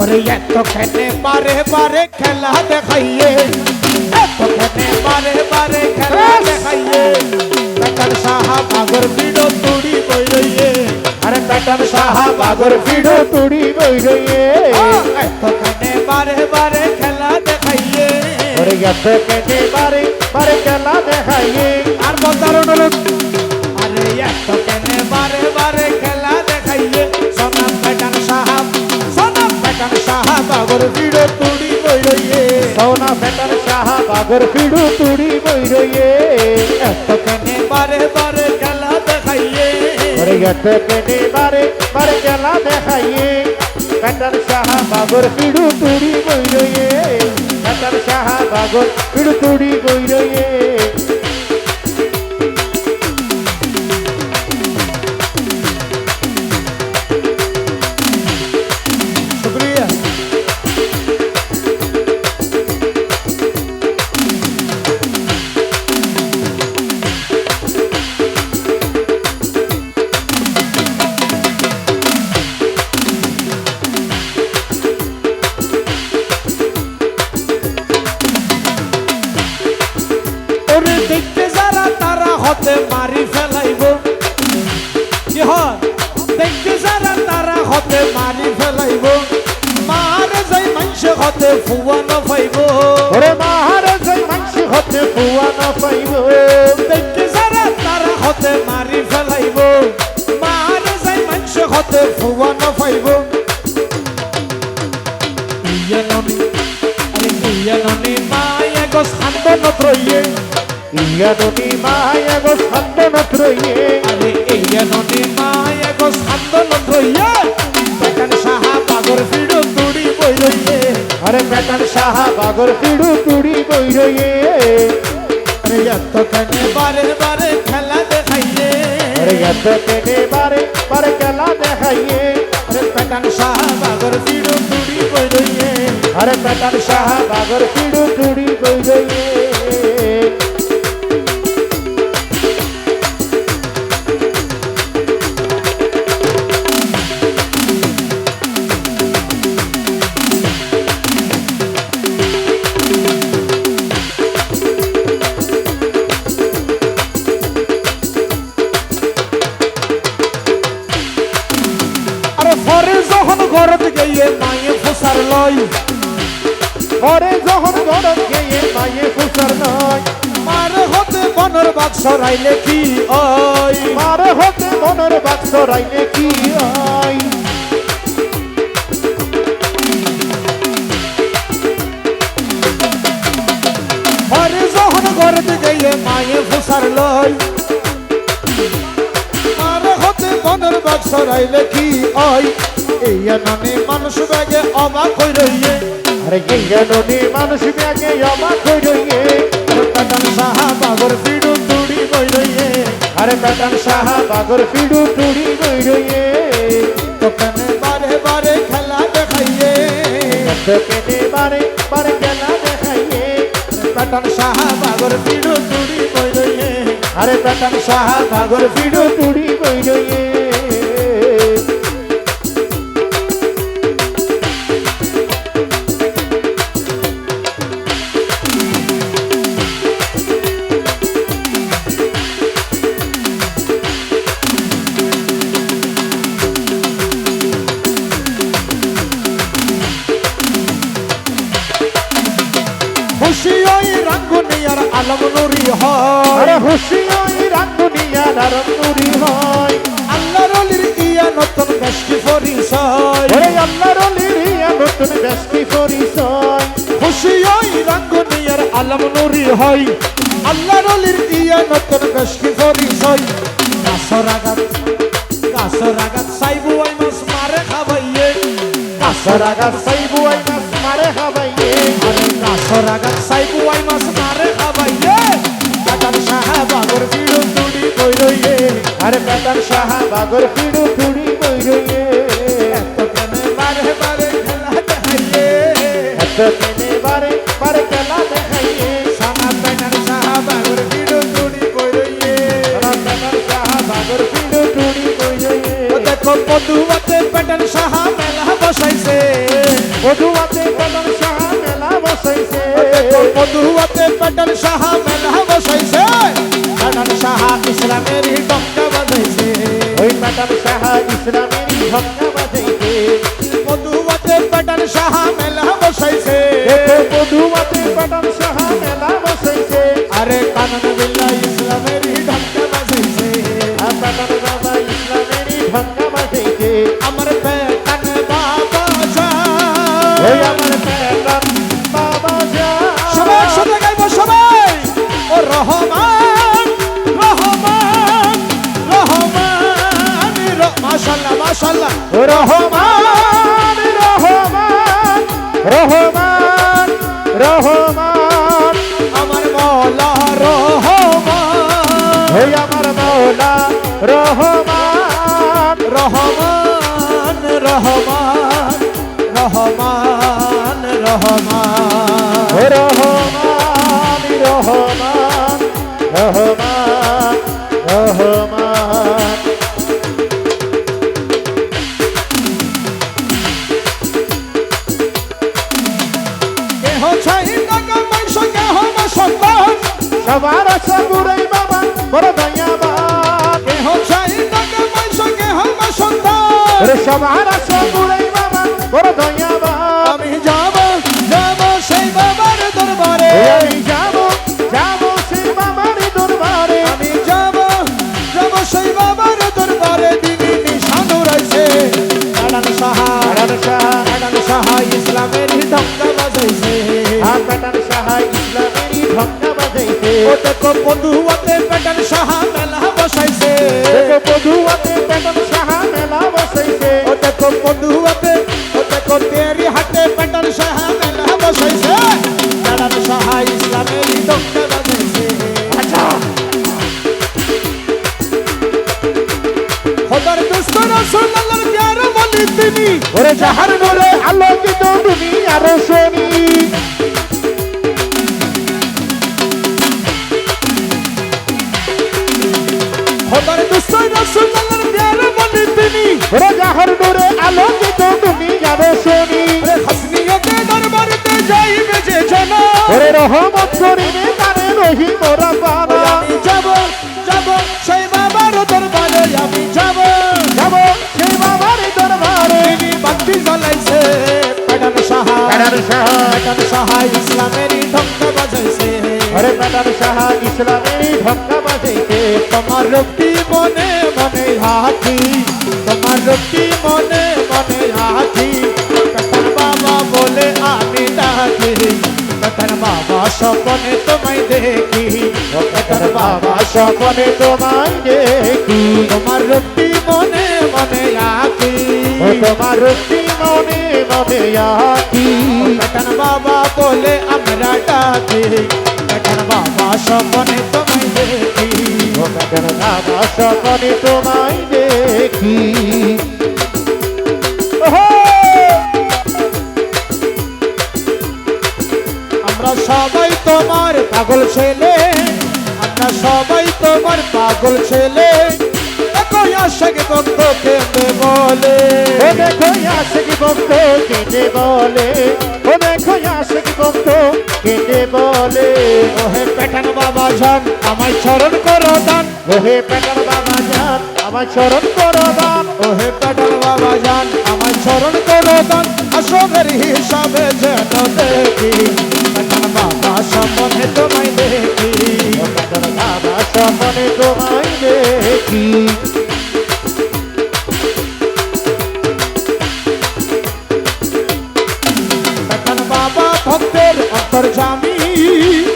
ওরে এত খেনে বারে বারে খেলা দেখাইয়ে এত খেনে বারে বারে খেলা দেখাইয়ে পেটার সাহা বাগর বিড়ো তুড়ি বইরইয়ে আরে পেটার সাহা বাগর বিড়ো তুড়ি বই রয়ে এত খেনে বারে বারে খেলা দেখাইয়ে ওরে গেছে কেটে বারে বারে খেলা দেখাইয়ে আর বলতার অনুরোধ আরে এত কেনে বারে বারে খেলা সাহাব আগর ভিড়ো তুড়ি বইরইয়ে সোনা বেটার সাহা বাগর পিড়ু তুড়ি বই রয়ে এত কেনে বারে বারে খেলা দেখাইয়ে ওরে গেছে কেটে বারে বারে খেলা দেখাইয়ে বেটার সাহা বাগর পিড়ু তুড়ি বই রয়ে বেটার সাহা বাগর দেখতে যারা তারা হতে মারি ফেলাইব। কি হয়? দেখতে যারা তারা হতে মারি ফেলাইব। মারে যাই মানুষ হতে ফুয়ানো পাইব। ওরে মাহারে যাই মাংস হতে পুয়ানো পাইব। দেখতে যারা তারা হতে মারি নদী মায়া গো সন্দন ত্রয়ে আরে ইয়েননি মায়া গো সান্দন ত্রয়ে বেকান সাহা পাগর ফিড়ো তুড়ি বইরইয়ে। আরে বেটার সাহা বাগর পিড়ু তুড়ি বই রয়ে আরে এত কেনে বারে বারে খেলা দেখাইয়ে। আরে গেছে কেটে বারে বারে খেলা দেখাইয়ে। আরে বেকান সাহা পাগর ফিড়ো তুড়ি বইরইয়ে। আরে বেটার সাহা বাগর পিড়ু তুড়ি বই রয়ে ঘরত গিয়ে মায়ে ফসার লই পরে যখন গরম গিয়ে মায়ে ফুসার নয় মার হতে বনর বাক্স রাইলে কি ওই মার হতে মনের বাক্স রাইলে কি হয় পরে যখন ঘরত গিয়ে মায়ে ফসার লই মার হতে বনর বাক্স রাইলে কি ওই এই ননে মানুষ ব্যাগে অবাক হই রইয়ে। আরে গিয়ে নদী মানুষ ব্যাগে অবাক হই রয়ে কাটান সাহা বাগর পিড়ু তুড়ি বই রইয়ে। আরে বেটার সাহা বাগর পিড়ু তুড়ি বই রয়ে তোখানে বারে বারে খেলা দেখাইয়ে। কেটে বারে বারে খেলা দেখাইয়ে। কাটান সাহা বাগর পিড়ু তুড়ি বই রইয়ে। আরে বেটার সাহা বাগর পিড়ু তুড়ি বই রয়ে আলম নুরি হয়। আরে হুশি ওই রান্ধুনিয়া নারন্দুরি হয়। আল্লাহর অলির ইয়া নতুন বেশকি পরিচয়। ওরে আল্লাহর লিরিয়া নতুন ব্যস্তি পরিচয়। খুশি ওই রাঙ্গুনি আর আলম নুরি হয়। আল্লাহর অলির ইয়া নতুন বেশকি পরিচয়। আগাত সাইবু আই মারে খাবাইয়ে। গাছর আগাত সাইবু আই মাস মারে খাবাইয়ে। আরে আগাত সাইবু আই আরে বেটার সাহা বাগর পিড়ু তুড়ি বই রয়ে এত কেনে বারে বারে খেলা দেখাইয়ে এত কেনে বারে বারে খেলা দেখাইয়ে সানা পেটার সাহা বাগর কই রইয়ে আরে বেটার সাহা বাগর পিড়ু তুড়ি বই রয়ে ও দেখো পদুয়াতে পেটার সাহা মেলা বসাইছে। মধুয়াতে পেটার সাহা মেলা বসাইছে। মধুয়াতে পেটার সাহা মেলা বসাইছে। পেটার সাহা ইসলামের বাজাইছে পেটার সাহা ইসলামেরই ভক্কা বাজাইছে। মধুয়াতে পেটার সাহা মেলা বসাইছে। দেখো মধুয়াতে পেটার সাহা মেলা বসাইছে। আরে কানন রহমান রহমান রহমান রহমান। আমার মৌলা রহমান। ওই আমার মৌলা রহমান। রহমান রহমান রহমান রহমান। রহমান রহমান রহমান। কেহ চাই টাকা পয়সা কেহ বা সন্তান সবার আশা বুড়াই বাবা বড় দয়াবান। কেহ চাই টাকা পয়সা কেহ বা সন্তান সবার আশা বুড়াই বাবা বড় দয়াবান। আমি যাব যাব সেই বাবার দরবারে। আমি যাব যাব সেই বাবার দরবারে। আমি যাব যাব সেই বাবার দরবারে। দিদি নিশান রয়েছে। কালান সাহা আড়ার শাহ কালান সাহা ইসলামের ঢঙ্কা বাজাইছে। আর সাহা ইসলামেরই ভক্কা বাজাইছে। ও দেখো বন্ধুয়াতে পেটান সাহা মেলা বসাইছে। দেখো বধুয়াতে পেটার সাহা মেলা বসাইছে। ও দেখো বন্ধুয়াতে ও দেখো তেরি হাতে পেটান সাহা মেলা বসাইছে। কালান সাহা ইসলামের ঢঙ্কা বাজাইছে। আচ্ছা। খোদার দুস্ত রাসূলুল্লাহর প্যার বলি তিনি। ওরে যাহার নূরে আলোকিত দুনিয়ার শনি আলোকিত দুনিয়ার শনি আরে হাসনিয়তে দরবারেতে যাইবে যে জানা ওরে রহমত করিবে তারে রহিম রাব্বানা আমি যাব যাব সেই বাবার দরবারে আমি যাব। যাব সেই বাবার দরবারে। বাতি জ্বলাইছে পেটান সাহা। পেটার সাহা। পেটান সাহা ইসলামেরই ঢঙ্কা বাজাইছে। ওরে পেটার সাহা ইসলামেরই ভক্কা বাজাইছে। তোমার রক্তি মনে মনে হাতি। তোমার রক্তি ডাকি পেটান বাবা স্বপনে তোমায় দেখি। পেটার বাবা স্বপনে তোমায় দেখি। তোমার রক্তি মনে মনে আকি। তোমার রুক্তি মনে মনে আকি। পেটান বাবা বলে আমরা ডাকি। পেটান বাবা স্বপনে তোমায় দেখি। ও বাবা স্বপনে তোমায় দেখি। পাগল ছেলে আমরা সবাই তোমার পাগল ছেলে। দেখো আশেক ভক্ত কেঁদে বলে? ও দেখো আশিক ভক্ত কেটে বলে? ও দেখো আশিক ভক্ত কেটে বলে? ওহে পেটান বাবা যান আমায় স্মরণ করো দান ওহে পেটার বাবা যান আমার স্মরণ করো দান ওহে পেটান বাবা যান আমায় স্মরণ করো দান আসবের হিসাবে যেন দেখি পেটান বাবা সম্বন্ধে তোমায় দেখি। বাবা স্বপনে তোমায় দেখি বাবা ভক্তের অন্তর্জামী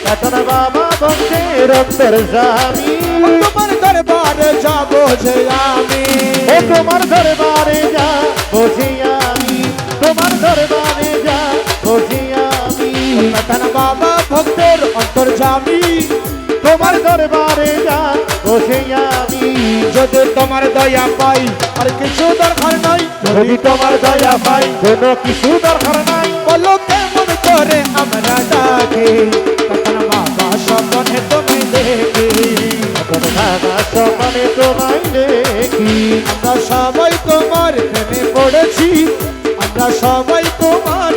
পেটার বাবা ভক্তের অন্তর জামি তোমার দরবারে যাব যে আমি। তোমার দরবারে যা বুঝি আমি বাবা অন্তর্জামী তোমার দরবারে যা বুঝি আমি যদি তোমার দয়া পাই আর কিছু দরকার নাই যদি তোমার দয়া পাই কোনো কিছু দরকার নাই। বলো কেমন করে আমরা ডাকি তখন বাবা স্বপনে তুমি দেখি। এখন বাবা সকালে তোমায় দেখি। আমরা সবাই তোমার প্রেমে পড়েছি আমরা সবাই তোমার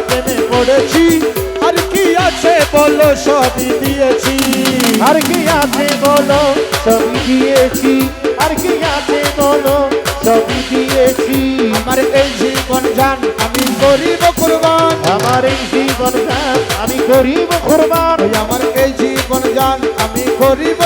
কি আছে বলো, সবই দিয়েছি। আর কি আছে বলো, সবই দিয়েছি। আর কি আছে বলো, সবই দিয়েছি। আমার এই জীবন জান আমি গরিব কুরবান। আমার এই জীবন যান, আমি গরিব কুরবান। আমার এই জীবন জান আমি গরিব